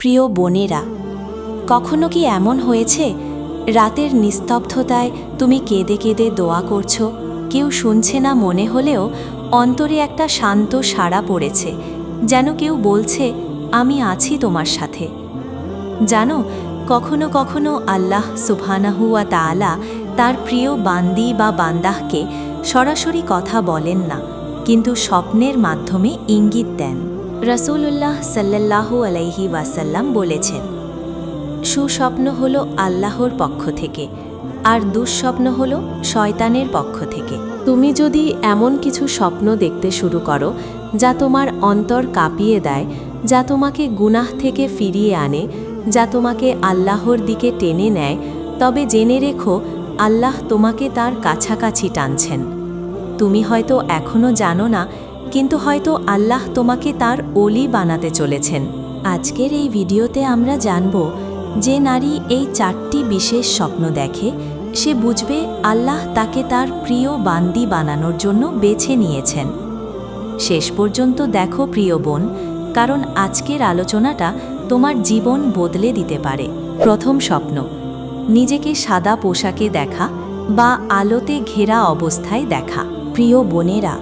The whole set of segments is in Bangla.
প্রিয় বোনেরা, কখনো কি এমন হয়েছে? রাতের নিস্তব্ধতায় তুমি কেঁদে কেঁদে দোয়া করছ, কেউ শুনছে না মনে হলেও অন্তরে একটা শান্ত সাড়া পড়েছে, যেন কেউ বলছে, আমি আছি তোমার সাথে। জানো, কখনো কখনো আল্লাহ সুবহানাহুয়া তাআলা তার প্রিয় বান্দি বা বান্দাহকে সরাসরি কথা বলেন না, কিন্তু স্বপ্নের মাধ্যমে ইঙ্গিত দেন। রসুল্লাহ সাল্লাল্লাহু আলাইহি ওয়াসাল্লাম বলেছেন, সুস্বপ্ন হল আল্লাহর পক্ষ থেকে, আর দুঃস্বপ্ন হল শয়তানের পক্ষ থেকে। তুমি যদি এমন কিছু স্বপ্ন দেখতে শুরু করো, যা তোমার অন্তর কাঁপিয়ে দেয়, যা তোমাকে গুনাহ থেকে ফিরিয়ে আনে, যা তোমাকে আল্লাহর দিকে টেনে নেয়, তবে জেনে রেখো, আল্লাহ তোমাকে তার কাছাকাছি টানছেন। তুমি হয়তো এখনও জানো না কিন্তু হয়তো আল্লাহ তোমাকে তার অলি বানাতে চলেছেন। আজকের এই ভিডিওতে আমরা জানব যে নারী এই চারটি বিশেষ স্বপ্ন দেখে, সে বুঝবে আল্লাহ তাকে তার প্রিয় বান্দি বানানোর জন্য বেছে নিয়েছেন। শেষ পর্যন্ত দেখো প্রিয় বোন, কারণ আজকের আলোচনাটা তোমার জীবন বদলে দিতে পারে। প্রথম স্বপ্ন, নিজেকে সাদা পোশাকে দেখা বা আলোতে ঘেরা অবস্থায় দেখা। প্রিয় বোনেরা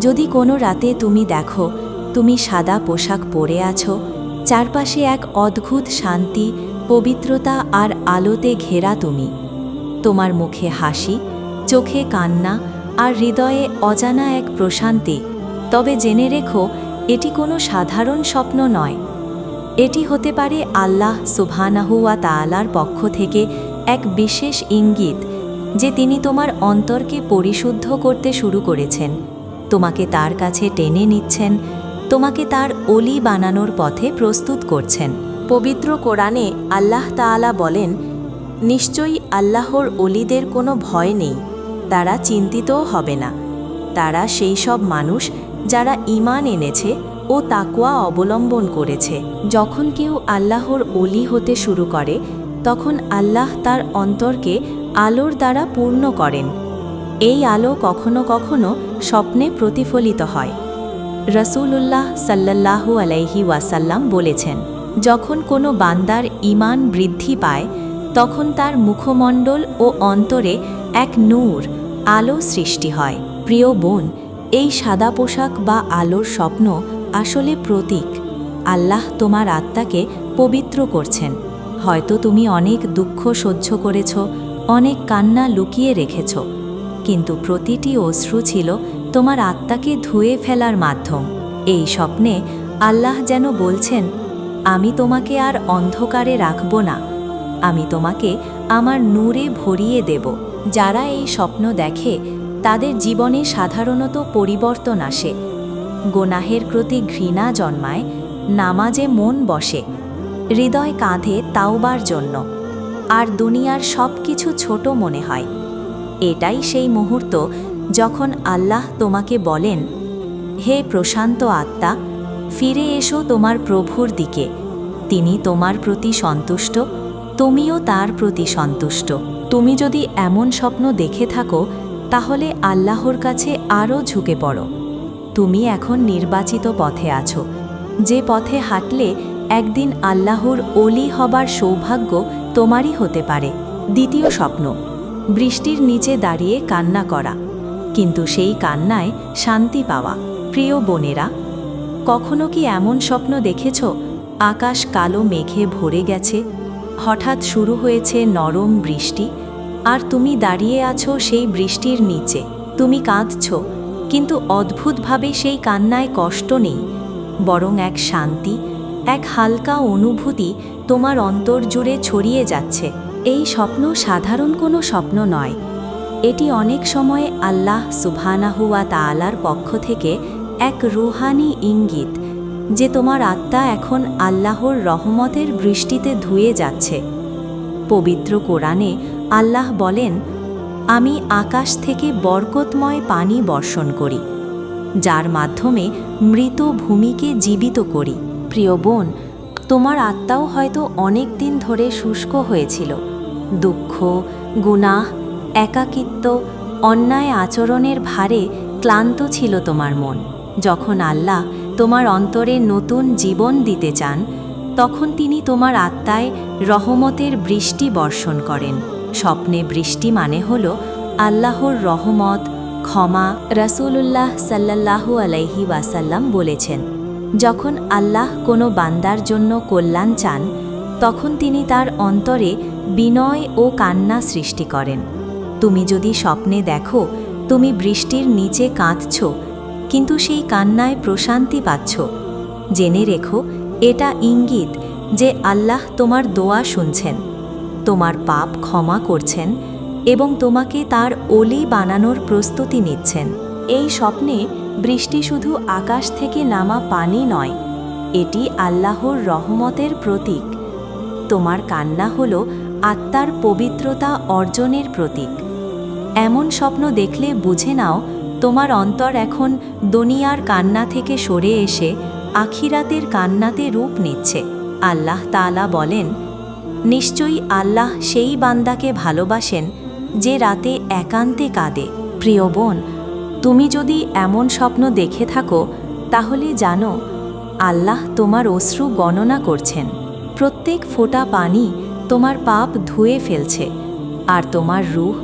যদি কোনো রাতে তুমি দেখো, তুমি সাদা পোশাক পরে আছো, চারপাশে এক অদ্ভুত শান্তি, পবিত্রতা আর আলোতে ঘেরা তুমি। তোমার মুখে হাসি, চোখে কান্না আর হৃদয়ে অজানা এক প্রশান্তি। তবে জেনে রেখো, এটি কোনো সাধারণ স্বপ্ন নয়। এটি হতে পারে আল্লাহ সুবহানাহুয়া তাআলার পক্ষ থেকে এক বিশেষ ইঙ্গিত, যে তিনি তোমার অন্তরকে পরিশুদ্ধ করতে শুরু করেছেন। তোমাকে তার কাছে টেনে নিচ্ছেন, তোমাকে তার অলি বানানোর পথে প্রস্তুত করছেন। পবিত্র কোরআনে আল্লাহ তাআলা বলেন, নিশ্চয়ই আল্লাহর অলিদের কোনো ভয় নেই, তারা চিন্তিতও হবে না। তারা সেই সব মানুষ যারা ঈমান এনেছে ও তাকুয়া অবলম্বন করেছে। যখন কেউ আল্লাহর অলি হতে শুরু করে, তখন আল্লাহ তার অন্তরকে আলোর দ্বারা পূর্ণ করেন। এই আলো কখনো কখনো স্বপ্নে প্রতিফলিত হয়। রসুলুল্লাহ সাল্লাল্লাহু আলাইহি ওয়াসাল্লাম বলেছেন, যখন কোনো বান্দার ঈমান বৃদ্ধি পায়, তখন তার মুখমণ্ডল ও অন্তরে এক নূর, আলো সৃষ্টি হয়। প্রিয় বোন, এই সাদা পোশাক বা আলোর স্বপ্ন আসলে প্রতীক। আল্লাহ তোমার আত্মাকে পবিত্র করছেন। হয়তো তুমি অনেক দুঃখ সহ্য করেছ, অনেক কান্না লুকিয়ে রেখেছ কিন্তু প্রতিটি অশ্রু ছিল তোমার আত্মাকে ধুয়ে ফেলার মাধ্যম। এই স্বপ্নে আল্লাহ যেন বলছেন, আমি তোমাকে আর অন্ধকারে রাখব না। আমি তোমাকে আমার নূরে ভরিয়ে দেব। যারা এই স্বপ্ন দেখে, তাদের জীবনে সাধারণত পরিবর্তন আসে। গোনাহের প্রতি ঘৃণা জন্মায়, নামাজে মন বসে। হৃদয় কাঁধে তাওবার জন্য। আর দুনিয়ার সব কিছু ছোট মনে হয়। এটাই সেই মুহূর্ত যখন আল্লাহ তোমাকে বলেন, হে প্রশান্ত আত্মা, ফিরে এসো তোমার প্রভুর দিকে। তিনি তোমার প্রতি সন্তুষ্ট, তুমিও তার প্রতি সন্তুষ্ট। তুমি যদি এমন স্বপ্ন দেখে থাকো, তাহলে আল্লাহর কাছে আরও ঝুঁকে পড়ো। তুমি এখন নির্বাচিত পথে আছো। যে পথে হাঁটলে একদিন আল্লাহর অলি হবার সৌভাগ্য তোমারই হতে পারে। দ্বিতীয় স্বপ্ন বৃষ্টির নিচে দাঁড়িয়ে কান্না করা। কিন্তু সেই কান্নায় শান্তি পাওয়া। প্রিয় বোনেরা, কখনো কি এমন স্বপ্ন দেখেছ? আকাশ কালো মেঘে ভরে গেছে। হঠাৎ শুরু হয়েছে নরম বৃষ্টি। আর তুমি দাঁড়িয়ে আছো সেই বৃষ্টির নিচে। তুমি কাঁদছ, কিন্তু অদ্ভুতভাবে সেই কান্নায় কষ্ট নেই। বরং এক শান্তি, এক হালকা অনুভূতি তোমার অন্তর জুড়ে ছড়িয়ে যাচ্ছে। এই স্বপ্ন সাধারণ কোনো স্বপ্ন নয়। এটি অনেক সময় আল্লাহ সুবহানাহুয়া তালার পক্ষ থেকে এক রুহানি ইঙ্গিত যে তোমার আত্মা এখন আল্লাহর রহমতের বৃষ্টিতে ধুয়ে যাচ্ছে। পবিত্র কোরআনে আল্লাহ বলেন, আমি আকাশ থেকে বরকতময় পানি বর্ষণ করি, যার মাধ্যমে মৃত ভূমিকে জীবিত করি। প্রিয় বোন, তোমার আত্মাও হয়তো অনেক দিন ধরে শুষ্ক হয়েছিল। দুঃখ, গুনাহ, একাকিত্ব, অন্যায় আচরণের ভারে ক্লান্ত ছিল তোমার মন। যখন আল্লাহ তোমার অন্তরে নতুন জীবন দিতে চান, তখন তিনি তোমার আত্মায় রহমতের বৃষ্টি বর্ষণ করেন। স্বপ্নে বৃষ্টি মানে হল আল্লাহর রহমত, ক্ষমা রাসূলুল্লাহ সাল্লাল্লাহু আলাইহি ওয়াসাল্লাম বলেছেন। যখন আল্লাহ কোনো বান্দার জন্য কল্যাণ চান, তখন তিনি তার অন্তরে বিনয় ও কান্না সৃষ্টি করেন। তুমি যদি স্বপ্নে দেখো, তুমি বৃষ্টির নিচে কাঁদছ, কিন্তু সেই কান্নায় প্রশান্তি পাচ্ছ। জেনে রেখো, এটা ইঙ্গিত যে আল্লাহ তোমার দোয়া শুনছেন, তোমার পাপ ক্ষমা করছেন এবং তোমাকে তার ওলি বানানোর প্রস্তুতি নিচ্ছেন। এই স্বপ্নে বৃষ্টি শুধু আকাশ থেকে নামা পানি নয়, এটি আল্লাহর রহমতের প্রতীক। তোমার কান্না হল আত্মার পবিত্রতা অর্জনের প্রতীক। এমন স্বপ্ন দেখলে বুঝে নাও, তোমার অন্তর এখন দুনিয়ার কান্না থেকে সরে এসে আখিরাতের কান্নাতে রূপ নিচ্ছে। আল্লাহ তালা বলেন, নিশ্চয়ই আল্লাহ সেই বান্দাকে ভালোবাসেন যে রাতে একান্তে কাঁদে। প্রিয় বোন, তুমি যদি এমন স্বপ্ন দেখে থাকো, তাহলে জানো, আল্লাহ তোমার অশ্রু গণনা করছেন। প্রত্যেক ফোঁটা পানি তোমার পাপ ধুয়ে ফেলছে, আর তোমার রুহ,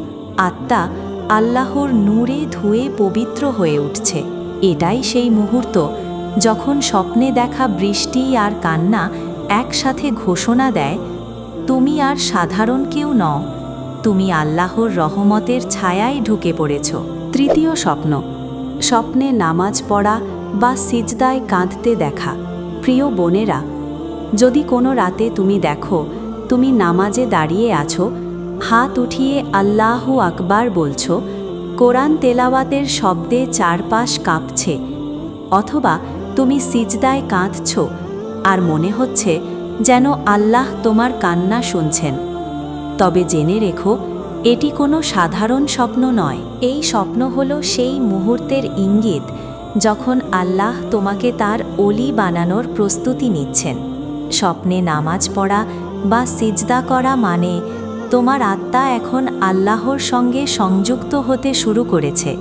আত্মা আল্লাহর নূরে ধুয়ে পবিত্র হয়ে উঠছে। এটাই সেই মুহূর্ত যখন স্বপ্নে দেখা বৃষ্টি আর কান্না একসাথে ঘোষণা দেয়, তুমি আর সাধারণ কেউ নও, তুমি আল্লাহর রহমতের ছায়ায় ঢুকে পড়েছ। তৃতীয় স্বপ্ন, স্বপ্নে নামাজ পড়া বা সিজদায় কাঁদতে দেখা। প্রিয় বোনেরা, যদি কোনো রাতে তুমি দেখো তুমি নামাজে দাঁড়িয়ে আছো, হাত উঠিয়ে আল্লাহু আকবার বলছো, কোরআন তেলাওয়াতের শব্দে চারপাশ কাঁপছে, অথবা তুমি সিজদায় কাঁদছ, আর মনে হচ্ছে যেন আল্লাহ তোমার কান্না শুনছেন। তবে জেনে রেখো, এটি কোনো সাধারণ স্বপ্ন নয়। এই স্বপ্ন হলো সেই মুহূর্তের ইঙ্গিত যখন আল্লাহ তোমাকে তার অলি বানানোর প্রস্তুতি নিচ্ছেন। স্বপ্নে নামাজ পড়া বা সিজদা করা মানে তোমার আত্মা এখন আল্লাহর সঙ্গে সংযুক্ত হতে শুরু করেছে।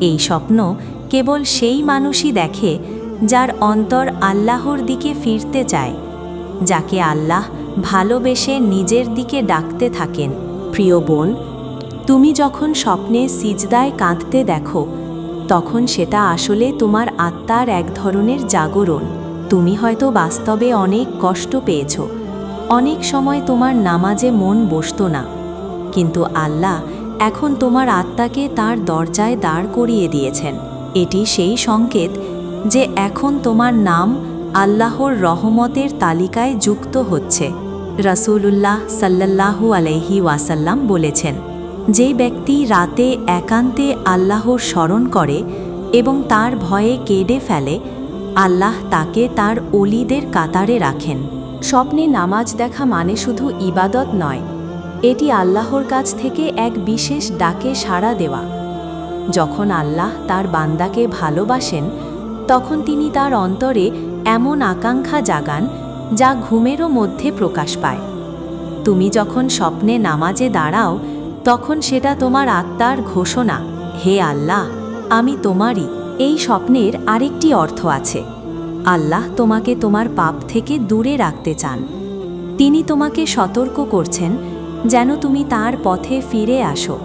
এই স্বপ্ন কেবল সেই মানুষই দেখে, যার অন্তর আল্লাহর দিকে ফিরতে চায়, যাকে আল্লাহ ভালোবেসে নিজের দিকে ডাকতে থাকেন। প্রিয় বোন, তুমি যখন স্বপ্নে সিজদায় কাঁদতে দেখো, তখন সেটা আসলে তোমার আত্মার এক ধরনের জাগরণ। তুমি হয়তো বাস্তবে অনেক কষ্ট পেয়েছ অনেক সময় তোমার নামাজে মন বসতো না। কিন্তু আল্লাহ এখন তোমার আত্মাকে তার দরজায় দাঁড় করিয়ে দিয়েছেন। এটি সেই সংকেত যে এখন তোমার নাম আল্লাহর রহমতের তালিকায় যুক্ত হচ্ছে। রাসূলুল্লাহ সাল্লাল্লাহু আলাইহি ওয়াসাল্লাম বলেছেন, যে ব্যক্তি রাতে একান্তে আল্লাহর স্মরণ করে এবং তার ভয়ে কেঁদে ফেলে, আল্লাহ তাকে তার অলিদের কাতারে রাখেন। স্বপ্নে নামাজ দেখা মানে শুধু ইবাদত নয়, এটি আল্লাহর কাছ থেকে এক বিশেষ ডাকে সাড়া দেওয়া। যখন আল্লাহ তার বান্দাকে ভালোবাসেন, তখন তিনি তার অন্তরে এমন আকাঙ্ক্ষা জাগান যা ঘুমেরও মধ্যে প্রকাশ পায়। তুমি যখন স্বপ্নে নামাজে দাঁড়াও, তখন সেটা তোমার আত্মার ঘোষণা, হে আল্লাহ, আমি তোমারই। এই স্বপ্নের আরেকটি অর্থ আছে। আল্লাহ তোমাকে তোমার পাপ থেকে দূরে রাখতে চান। তিনি তোমাকে সতর্ক করছেন, যেন তুমি তার পথে ফিরে আসো,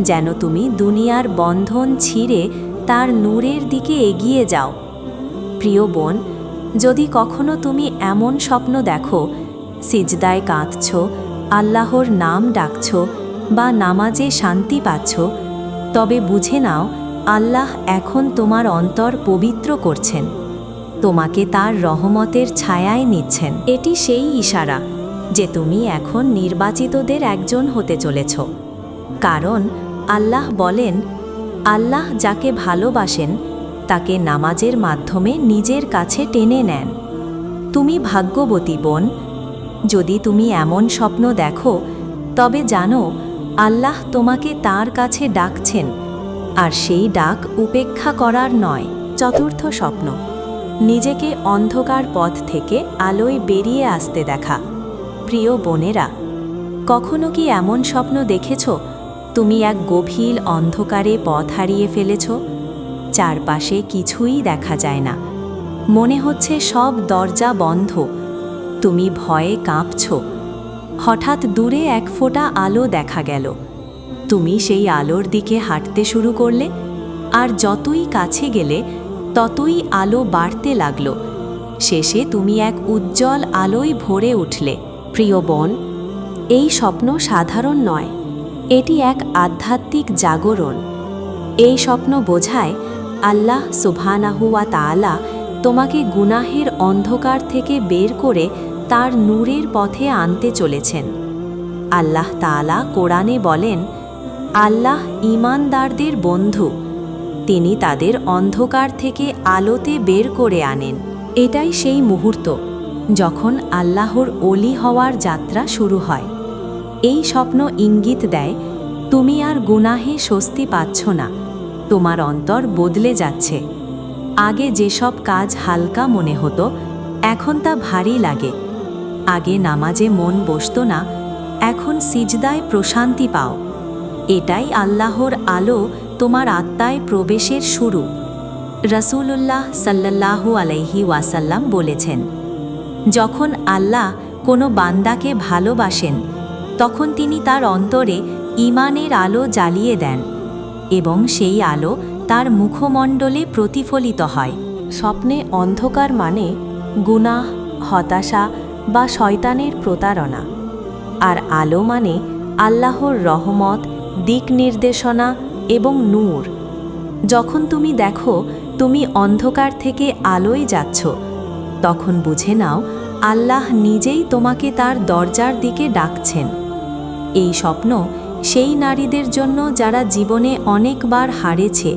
যেন তুমি দুনিয়ার বন্ধন ছিঁড়ে তার নূরের দিকে এগিয়ে যাও। প্রিয় বোন, যদি কখনো তুমি এমন স্বপ্ন দেখো, সিজদায় কাঁদছ, আল্লাহর নাম ডাকছ বা নামাজে শান্তি পাচ্ছ, তবে বুঝে নাও, আল্লাহ এখন তোমার অন্তর পবিত্র করছেন। তোমাকে তার রহমতের ছায়ায় নিচ্ছেন। এটি সেই ইশারা যে তুমি এখন নির্বাচিতদের একজন হতে চলেছ। কারণ আল্লাহ বলেন, আল্লাহ যাকে ভালোবাসেন, তাকে নামাজের মাধ্যমে নিজের কাছে টেনে নেন। তুমি ভাগ্যবতী বোন, যদি তুমি এমন স্বপ্ন দেখো, তবে জানো আল্লাহ তোমাকে তার কাছে ডাকছেন, আর সেই ডাক উপেক্ষা করার নয়, চতুর্থ স্বপ্ন। নিজেকে অন্ধকার পথ থেকে আলোয় বেরিয়ে আসতে দেখা। প্রিয় বোনেরা, কখনো কি এমন স্বপ্ন দেখেছ? তুমি এক গভীর অন্ধকারে পথ হারিয়ে ফেলেছ। চারপাশে কিছুই দেখা যায় না। মনে হচ্ছে সব দরজা বন্ধ। তুমি ভয়ে কাঁপছ। হঠাৎ দূরে এক ফোঁটা আলো দেখা গেল। তুমি সেই আলোর দিকে হাঁটতে শুরু করলে, আর যতই কাছে গেলে ততই আলো বাড়তে লাগল। শেষে তুমি এক উজ্জ্বল আলোয় ভরে উঠলে, প্রিয় বোন। এই স্বপ্ন সাধারণ নয়, এটি এক আধ্যাত্মিক জাগরণ। এই স্বপ্ন বোঝায় আল্লাহ সুবহানাহুয়া তাআলা তোমাকে গুনাহের অন্ধকার থেকে বের করে তার নূরের পথে আনতে চলেছেন। আল্লাহ তাআলা কোরআনে বলেন, আল্লাহ ঈমানদারদের বন্ধু। তিনি তাদের অন্ধকার থেকে আলোতে বের করে আনেন। এটাই সেই মুহূর্ত যখন আল্লাহর অলি হওয়ার যাত্রা শুরু হয়। এই স্বপ্ন ইঙ্গিত দেয়, তুমি আর গুনাহে স্বস্তি পাচ্ছ না, তোমার অন্তর বদলে যাচ্ছে। আগে যেসব কাজ হালকা মনে হতো, এখন তা ভারী লাগে। আগে নামাজে মন বসতো না, এখন সিজদায় প্রশান্তি পাও। এটাই আল্লাহর আলো তোমার আত্মায় প্রবেশের শুরু। রসুল্লাহ সাল্লাল্লাহু আলাইহি ওয়াসাল্লাম বলেছেন, যখন আল্লাহ কোনো বান্দাকে ভালোবাসেন, তখন তিনি তার অন্তরে ইমানের আলো জ্বালিয়ে দেন এবং সেই আলো তার মুখমণ্ডলে প্রতিফলিত হয়। স্বপ্নে অন্ধকার মানে গুনাহ, হতাশা বা শয়তানের প্রতারণা। আর আলো মানে আল্লাহর রহমত, দিক নির্দেশনা এবং নূর। যখন তুমি দেখো তুমি অন্ধকার থেকে আলোয় যাচ্ছ, তখন বুঝে নাও আল্লাহ নিজেই তোমাকে তার দরজার দিকে ডাকছেন। এই স্বপ্ন সেই নারীদের জন্য যারা জীবনে অনেকবার হারেছে,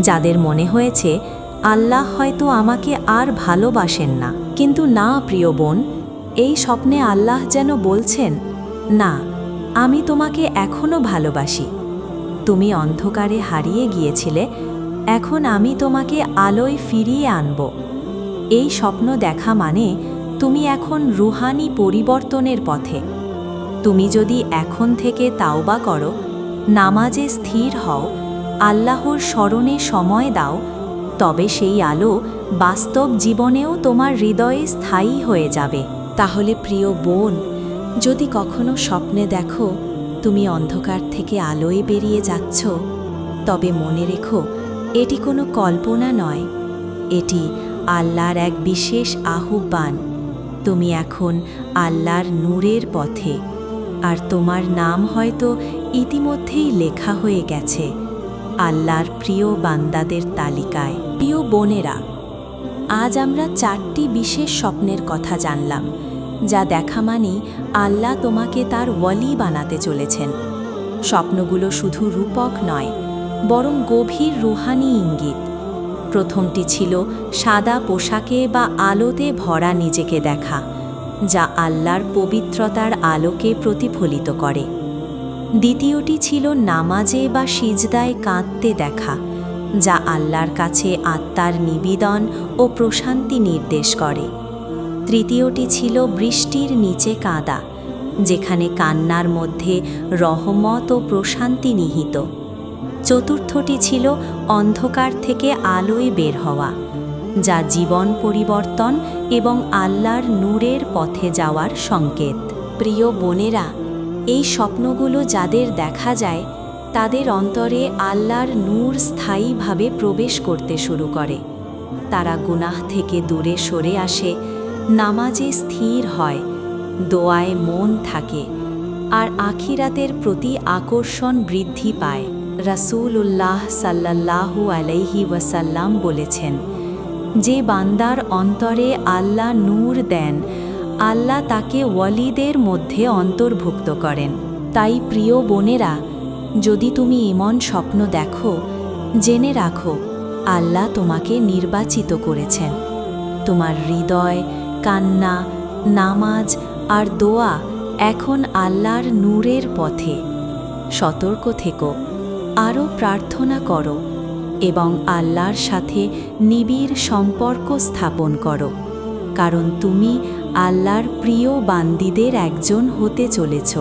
যাদের মনে হয়েছে আল্লাহ হয়তো আমাকে আর ভালোবাসেন না। কিন্তু না, প্রিয় বোন, এই স্বপ্নে আল্লাহ যেন বলছেন, না, আমি তোমাকে এখনও ভালোবাসি। তুমি অন্ধকারে হারিয়ে গিয়েছিলে, এখন আমি তোমাকে আলোয় ফিরিয়ে আনব। এই স্বপ্ন দেখা মানে তুমি এখন রুহানি পরিবর্তনের পথে। তুমি যদি এখন থেকে তাওবা করো, নামাজে স্থির হও, আল্লাহর স্মরণে সময় দাও, তবে সেই আলো বাস্তব জীবনেও তোমার হৃদয়ে স্থায়ী হয়ে যাবে। তাহলে প্রিয় বোন, যদি কখনো স্বপ্নে দেখো তুমি অন্ধকার থেকে আলোয় বেরিয়ে যাচ্ছ, তবে মনে রেখো, এটি কোনো কল্পনা নয়। এটি আল্লাহর এক বিশেষ আহ্বান। তুমি এখন আল্লাহর নূরের পথে। আর তোমার নাম হয়তো ইতিমধ্যেই লেখা হয়ে গেছে, আল্লাহর প্রিয় বান্দাদের তালিকায়। প্রিয় বোনেরা, আজ আমরা চারটি বিশেষ স্বপ্নের কথা জানলাম। যা দেখা মানি আল্লাহ তোমাকে তার ওয়ালি বানাতে চলেছেন। স্বপ্নগুলো শুধু রূপক নয়, বরং গভীর রুহানি ইঙ্গিত। প্রথমটি ছিল সাদা পোশাকে বা আলোতে ভরা নিজেকে দেখা, যা আল্লাহর পবিত্রতার আলোকে প্রতিফলিত করে। দ্বিতীয়টি ছিল নামাজে বা সিজদায় কাঁদতে দেখা, যা আল্লাহর কাছে আত্মার নিবেদন ও প্রশান্তি নির্দেশ করে। তৃতীয়টি ছিল বৃষ্টির নিচে কাঁদা, যেখানে কান্নার মধ্যে রহমত ও প্রশান্তি নিহিত। চতুর্থটি ছিল অন্ধকার থেকে আলোয় বের হওয়া, যা জীবন পরিবর্তন এবং আল্লাহর নূরের পথে যাওয়ার সংকেত। প্রিয় বোনেরা, এই স্বপ্নগুলো যাদের দেখা যায়, তাদের অন্তরে আল্লাহর নূর স্থায়ীভাবে প্রবেশ করতে শুরু করে। তারা গুনাহ থেকে দূরে সরে আসে নামাজে স্থির হয়, দোয়ায় মন থাকে, আর আখিরাতের প্রতি আকর্ষণ বৃদ্ধি পায়। রাসূলুল্লাহ সাল্লাল্লাহু আলাইহি ওয়াসাল্লাম বলেছেন, যে বান্দার অন্তরে আল্লাহ নূর দেন, আল্লাহ তাকে ওয়ালিদের মধ্যে অন্তর্ভুক্ত করেন। তাই প্রিয় বোনেরা, যদি তুমি এমন স্বপ্ন দেখো, জেনে রাখো, আল্লাহ তোমাকে নির্বাচিত করেছেন। তোমার হৃদয় কান্না, নামাজ আর দোয়া এখন আল্লাহর নূরের পথে। সতর্ক থেকো, আরও প্রার্থনা করো এবং আল্লাহর সাথে নিবিড় সম্পর্ক স্থাপন করো, কারণ তুমি আল্লাহর প্রিয় বান্দিদের একজন হতে চলেছ।